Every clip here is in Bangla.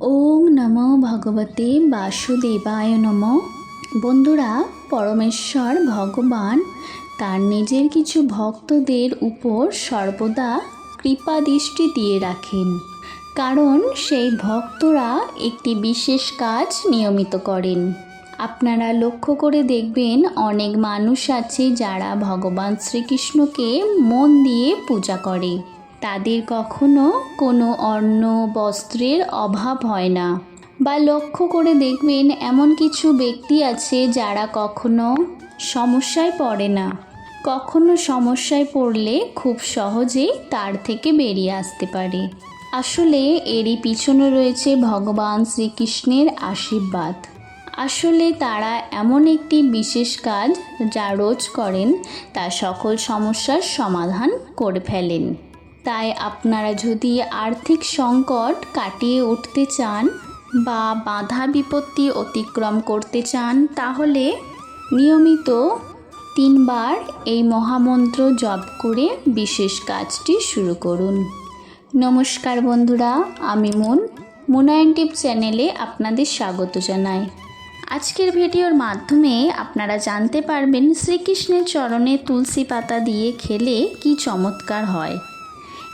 ওম নমো ভগবতে বাসুদেবায় নম। বন্ধুরা, পরমেশ্বর ভগবান তার নিজের কিছু ভক্তদের উপর সর্বদা কৃপা দৃষ্টি দিয়ে রাখেন, কারণ সেই ভক্তরা একটি বিশেষ কাজ নিয়মিত করেন। আপনারা লক্ষ্য করে দেখবেন, অনেক মানুষ আছে যারা ভগবান শ্রীকৃষ্ণকে মন দিয়ে পূজা করে। তাদের কখনো কোনো অন্ন বস্ত্রের অভাব হয় না। বা লক্ষ্য করে দেখবেন এমন কিছু ব্যক্তি আছে যারা কখনো সমস্যায় পড়ে না। কখনো সমস্যায় পড়লে খুব সহজেই তার থেকে বেরিয়ে আসতে পারে। আসলে এরই পিছনে রয়েছে ভগবান শ্রীকৃষ্ণের আশীর্বাদ। আসলে তারা এমন একটি বিশেষ কাজ যা রোজ করেন, তা সকল সমস্যার সমাধান করে ফেলেন। তাই আপনারা যদি আর্থিক সংকট কাটিয়ে উঠতে চান বা বাধা বিপত্তি অতিক্রম করতে চান, তাহলে নিয়মিত তিনবার এই মহামন্ত্র জপ করে বিশেষ কাজটি শুরু করুন। নমস্কার বন্ধুরা, আমি মুন। মুনায়ন টিপ চ্যানেলে আপনাদের স্বাগত জানাই। আজকের ভিডিওর মাধ্যমে আপনারা জানতে পারবেন শ্রীকৃষ্ণের চরণে তুলসী পাতা দিয়ে খেলে কি চমৎকার হয়।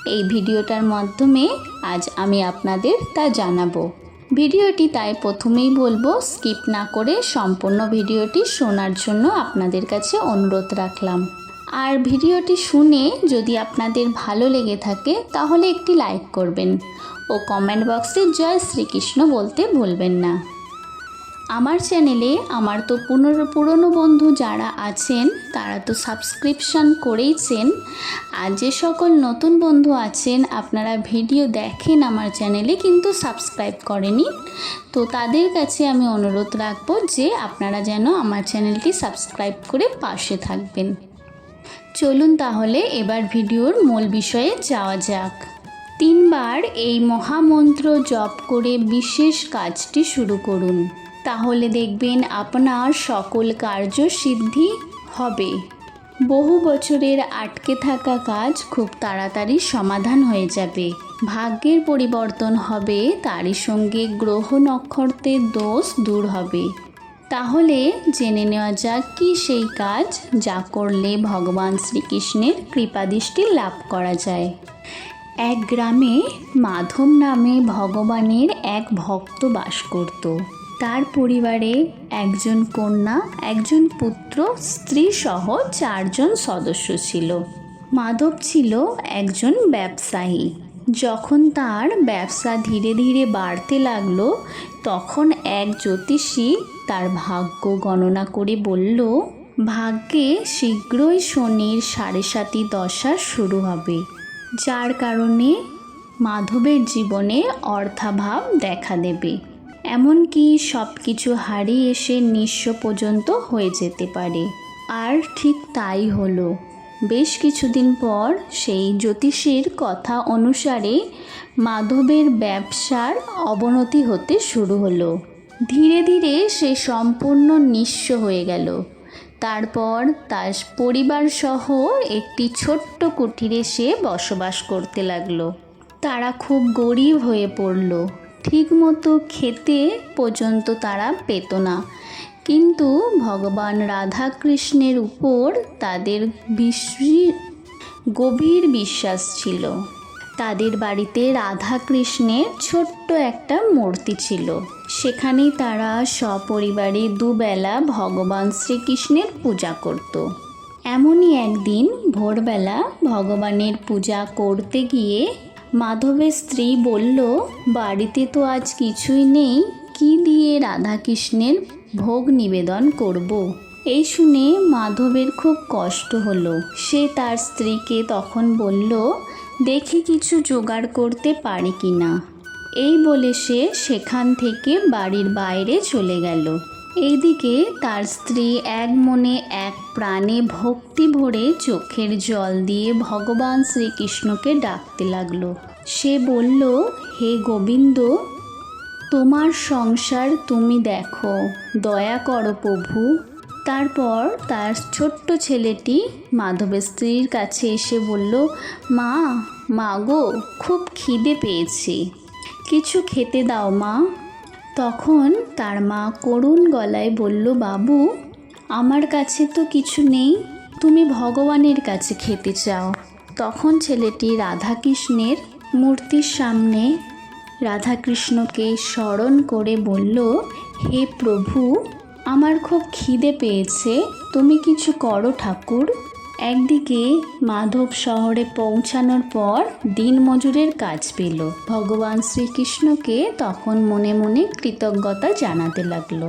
এই ভিডিওটার মাধ্যমে আজ আমি আপনাদের তা জানাব। ভিডিওটি তাই প্রথমেই বলব, স্কিপ না করে সম্পূর্ণ ভিডিওটি শোনার জন্য আপনাদের কাছে অনুরোধ রাখলাম। আর ভিডিওটি শুনে যদি আপনাদের ভালো লেগে থাকে, তাহলে একটি লাইক করবেন ও কমেন্ট বক্সে জয় শ্রীকৃষ্ণ বলতে ভুলবেন না। আমার চ্যানেলে আমার তো পুনর, পুরনো বন্ধু যারা আছেন, তারা তো সাবস্ক্রিপশান করেইছেন। আর যে সকল নতুন বন্ধু আছেন, আপনারা ভিডিও দেখেন আমার চ্যানেলে, কিন্তু সাবস্ক্রাইব করেনি। তো তাদের কাছে আমি অনুরোধ রাখব যে আপনারা যেন আমার চ্যানেলটি সাবস্ক্রাইব করে পাশে থাকবেন। চলুন তাহলে এবার ভিডিওর মূল বিষয়ে যাওয়া যাক। তিনবার এই মহামন্ত্র জপ করে বিশেষ কাজটি শুরু করুন। তাহলে দেখবেন আপনার সকল কার্য সিদ্ধি হবে। বহু বছরের আটকে থাকা কাজ খুব তাড়াতাড়ি সমাধান হয়ে যাবে। ভাগ্যের পরিবর্তন হবে, তারই সঙ্গে গ্রহ নক্ষত্রের দোষ দূর হবে। তাহলে জেনে নেওয়া যাক কি সেই কাজ যা করলে ভগবান শ্রীকৃষ্ণের কৃপাদৃষ্টি লাভ করা যায়। এক গ্রামে মাধব নামে ভগবানের এক ভক্ত বাস করত। তার পরিবারে একজন কন্যা, একজন পুত্র, স্ত্রী সহ চারজন সদস্য ছিল। মাধব ছিল একজন ব্যবসায়ী। যখন তার ব্যবসা ধীরে ধীরে বাড়তে লাগল, তখন এক জ্যোতিষী তার ভাগ্য গণনা করে বলল, ভাগ্যে শীঘ্রই শনির সাড়ে সাতি দশা শুরু হবে। যার কারণে মাধবের জীবনে অর্থাভাব দেখা দেবে। এমনকি সব কিছু হারিয়ে এসে নিঃস্ব পর্যন্ত হয়ে যেতে পারে। আর ঠিক তাই হলো। বেশ কিছুদিন পর সেই জ্যোতিষীর কথা অনুসারে মাধবের ব্যবসার অবনতি হতে শুরু হলো। ধীরে ধীরে সে সম্পূর্ণ নিঃস্ব হয়ে গেল। তারপর তার পরিবার সহ একটি ছোট্ট কুটিরে সে বসবাস করতে লাগল। তারা খুব গরিব হয়ে পড়ল। ঠিকমতো খেতে পর্যন্ত তারা পেত না। কিন্তু ভগবান রাধাকৃষ্ণের উপর তাদের গভীর বিশ্বাস ছিল। তাদের বাড়িতে রাধাকৃষ্ণের ছোট্ট একটা মূর্তি ছিল। সেখানেই তারা সপরিবারে দুবেলা ভগবান শ্রীকৃষ্ণের পূজা করত। এমনই একদিন ভোরবেলা ভগবানের পূজা করতে গিয়ে মাধবের স্ত্রী বলল, বাড়িতে তো আজ কিছুই নেই, কি দিয়ে রাধাকৃষ্ণের ভোগ নিবেদন করব। এই শুনে মাধবের খুব কষ্ট হলো। সে তার স্ত্রীকে তখন বলল, দেখি কিছু জোগাড় করতে পারি কি না? এই বলে সে সেখান থেকে বাড়ির বাইরে চলে গেল। এইদিকে তার স্ত্রী এক মনে এক প্রাণে ভক্তি ভরে চোখের জল দিয়ে ভগবান শ্রীকৃষ্ণকে ডাকতে লাগল। সে বলল, হে গোবিন্দ, তোমার সংসার তুমি দেখো, দয়া করো প্রভু। তারপর তার ছোট্ট ছেলেটি মাধবের স্ত্রীর কাছে এসে বলল, মা মা গো, খুব খিদে পেয়েছি। কিছু খেতে দাও মা। তখন তার মা করুণ গলায় বলল, বাবু, আমার কাছে তো কিছু নেই। তুমি ভগবানের কাছে খেতে চাও। তখন ছেলেটি রাধাকৃষ্ণের মূর্তির সামনে রাধাকৃষ্ণকে স্মরণ করে বলল, হে প্রভু, আমার খুব খিদে পেয়েছে। তুমি কিছু করো ঠাকুর। একদিকে মাধব শহরে পৌঁছানোর পর দিনমজুরের কাজ পেল। ভগবান শ্রীকৃষ্ণকে তখন মনে মনে কৃতজ্ঞতা জানাতে লাগল।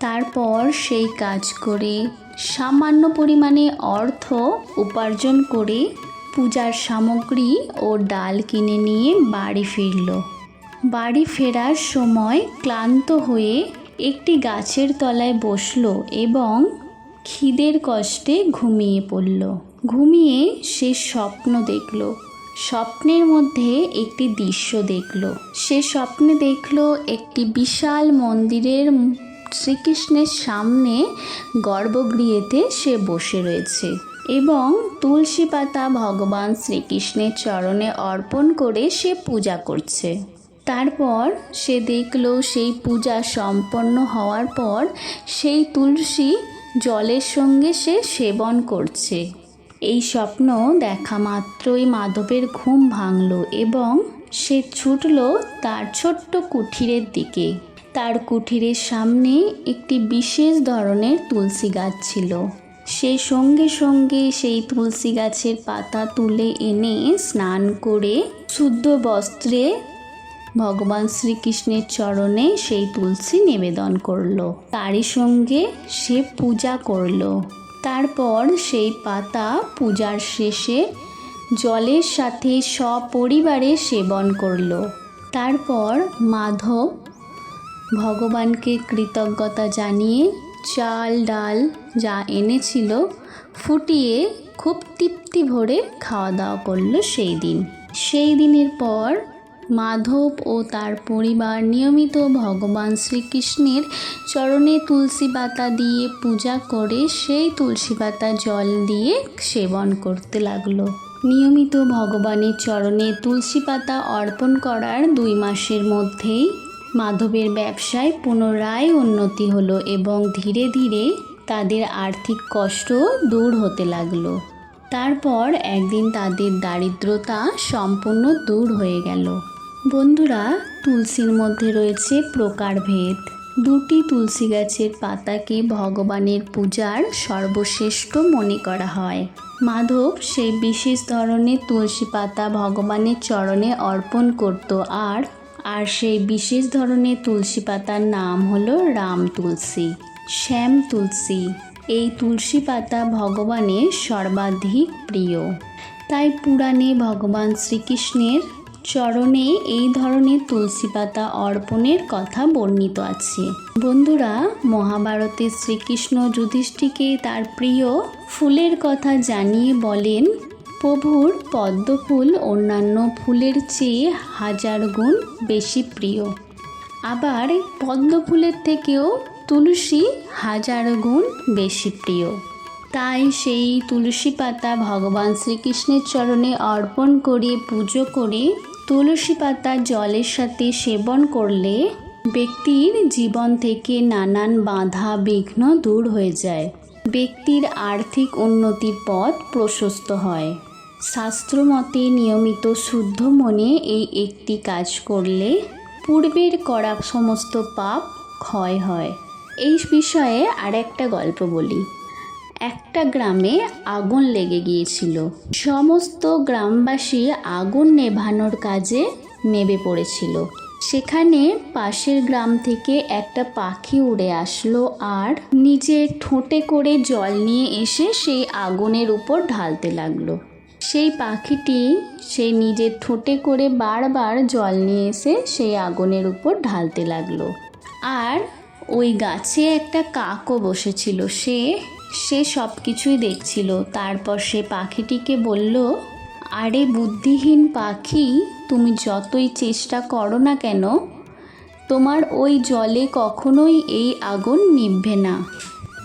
তারপর সেই কাজ করে সামান্য পরিমাণে অর্থ উপার্জন করে পূজার সামগ্রী ও ডাল কিনে নিয়ে বাড়ি ফিরল। বাড়ি ফেরার সময় ক্লান্ত হয়ে একটি গাছের তলায় বসল এবং খিদের কষ্টে ঘুমিয়ে পড়ল। ঘুমিয়ে সে স্বপ্ন দেখল। স্বপ্নের মধ্যে একটি দৃশ্য দেখল। সে স্বপ্নে দেখল একটি বিশাল মন্দিরের শ্রীকৃষ্ণের সামনে গর্ভগৃহেতে সে বসে রয়েছে এবং তুলসী পাতা ভগবান শ্রীকৃষ্ণের চরণে অর্পণ করে সে পূজা করছে। তারপর সে দেখল সেই পূজা সম্পন্ন হওয়ার পর সেই তুলসী জলের সঙ্গে সে সেবন করছে। এই স্বপ্ন দেখা মাত্রই মাধবের ঘুম ভাঙল এবং সে ছুটল তার ছোট্ট কুঠিরের দিকে। তার কুঠিরের সামনে একটি বিশেষ ধরনের তুলসী গাছ ছিল। সে সঙ্গে সঙ্গে সেই তুলসী গাছের পাতা তুলে এনে স্নান করে শুদ্ধ বস্ত্রে ভগবান শ্রীকৃষ্ণের চরণে সেই তুলসী নিবেদন করল। তারই সঙ্গে সে পূজা করল। তারপর সেই পাতা পূজার শেষে জলের সাথে সপরিবারে সেবন করল। তারপর মাধব ভগবানকে কৃতজ্ঞতা জানিয়ে চাল, ডাল যা এনেছিল ফুটিয়ে খুব তৃপ্তি ভরে খাওয়া দাওয়া করল সেই দিন। সেই দিনের পর মাধব ও তার পরিবার নিয়মিত ভগবান শ্রীকৃষ্ণের চরণে তুলসী পাতা দিয়ে পূজা করে সেই তুলসী পাতা জল দিয়ে সেবন করতে লাগল। নিয়মিত ভগবানের চরণে তুলসী পাতা অর্পণ করার দুই মাসের মধ্যেই মাধবের ব্যবসায় পুনরায় উন্নতি হলো এবং ধীরে ধীরে তাদের আর্থিক কষ্ট দূর হতে লাগল। তারপর একদিন তাদের দারিদ্রতা সম্পূর্ণ দূর হয়ে গেল। বন্ধুরা, তুলসীর মধ্যে রয়েছে প্রকারভেদ। দুটি তুলসী গাছের পাতাকে ভগবানের পূজার সর্বশ্রেষ্ঠ মনে করা হয়। মাধব সেই বিশেষ ধরনের তুলসী পাতা ভগবানের চরণে অর্পণ করত আর আর সেই বিশেষ ধরনের তুলসী পাতার নাম হলো রাম তুলসী, শ্যাম তুলসী। এই তুলসী পাতা ভগবানের সর্বাধিক প্রিয়। তাই পুরাণে ভগবান শ্রীকৃষ্ণের চরণে এই ধরনের তুলসী পাতা অর্পণের কথা বর্ণিত আছে। বন্ধুরা মহাভারতে শ্রীকৃষ্ণ যুধিষ্ঠিকে তার প্রিয় ফুলের কথা জানিয়ে বলেন, প্রভুর পদ্মফুল অন্যান্য ফুলের চেয়ে হাজার গুণ বেশি প্রিয়। আবার পদ্মফুলের থেকেও তুলসী হাজার গুণ বেশি প্রিয়। তাই সেই তুলসী পাতা ভগবান শ্রীকৃষ্ণের চরণে অর্পণ করে, পুজো করে তুলসী পাতা জলের সাথে সেবন করলে ব্যক্তির জীবন থেকে নানান বাধা, বিঘ্ন দূর হয়ে যায়। ব্যক্তির আর্থিক উন্নতির পথ প্রশস্ত হয়। শাস্ত্রমতে নিয়মিত শুদ্ধ মনে এই একটি কাজ করলে পূর্বের করা সমস্ত পাপ ক্ষয় হয়। এই বিষয়ে আর একটা গল্প বলি। একটা গ্রামে আগুন লেগে গিয়েছিল। সমস্ত গ্রামবাসী আগুন নেভানোর কাজে নেমে পড়েছিল। সেখানে পাশের গ্রাম থেকে একটা পাখি উড়ে আসলো আর নিজের ঠোঁটে করে জল নিয়ে এসে সেই আগুনের উপর ঢালতে লাগল। সেই পাখিটি সেই নিজের ঠোঁটে করে বারবার জল নিয়ে এসে সেই আগুনের উপর ঢালতে লাগল। আর ওই গাছে একটা কাকও বসেছিল। সে সে সব কিছুই দেখছিল। তারপর সে পাখিটিকে বলল, আরে বুদ্ধিহীন পাখি, তুমি যতই চেষ্টা করো না কেন, তোমার ওই জলে কখনোই এই আগুন নিভবে না।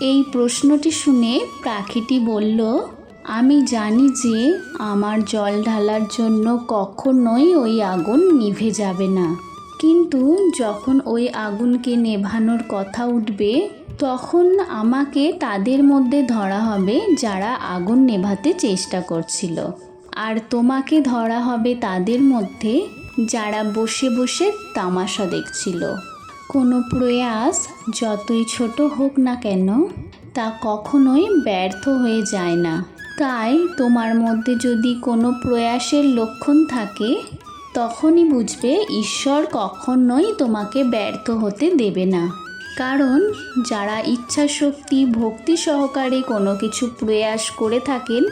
এই প্রশ্নটি শুনে পাখিটি বলল, আমি জানি যে আমার জল ঢালার জন্য কখনোই ওই আগুন নিভে যাবে না। কিন্তু যখন ওই আগুনকে নেভানোর কথা উঠবে, তখন আমাকে তাদের মধ্যে ধরা হবে যারা আগুন নেভাতে চেষ্টা করছিল। আর তোমাকে ধরা হবে তাদের মধ্যে যারা বসে বসে তামাশা দেখছিল। কোনো প্রয়াস যতই ছোট হোক না কেন, তা কখনোই ব্যর্থ হয়ে যায় না। তাই তোমার মধ্যে যদি কোনো প্রয়াসের লক্ষণ থাকে তখনই বুঝবে ঈশ্বর কখনোই তোমাকে ব্যর্থ হতে দেবে না। কারণ যারা ইচ্ছা শক্তি ভক্তি সহকারে কোনো কিছু প্রয়াস করে থাকেন,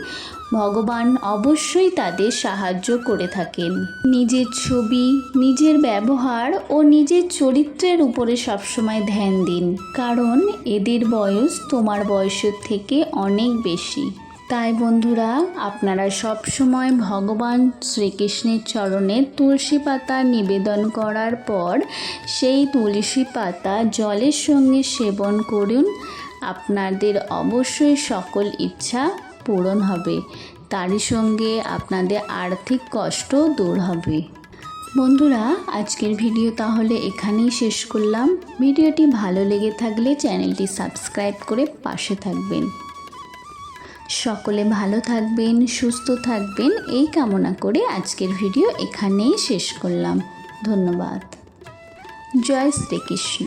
ভগবান অবশ্যই তাদের সাহায্য করে থাকেন। নিজের ছবি, নিজের ব্যবহার ও নিজের চরিত্রের উপরে সবসময় ধ্যান দিন। কারণ এদের বয়স তোমার বয়সের থেকে অনেক বেশি। তাই বন্ধুরা, আপনারা সব সময় ভগবান শ্রীকৃষ্ণের চরণে তুলসী পাতা নিবেদন করার পর সেই তুলসী পাতা জলের সঙ্গে সেবন করুন। আপনাদের অবশ্যই সকল ইচ্ছা পূরণ হবে। তারই সঙ্গে আপনাদের আর্থিক কষ্ট দূর হবে। বন্ধুরা, আজকের ভিডিও তাহলে এখানেই শেষ করলাম। ভিডিওটি ভালো লেগে থাকলে চ্যানেলটি সাবস্ক্রাইব করে পাশে থাকবেন। সকলে ভালো থাকবেন, সুস্থ থাকবেন। এই কামনা করে আজকের ভিডিও এখানেই শেষ করলাম। ধন্যবাদ। জয় শ্রীকৃষ্ণ।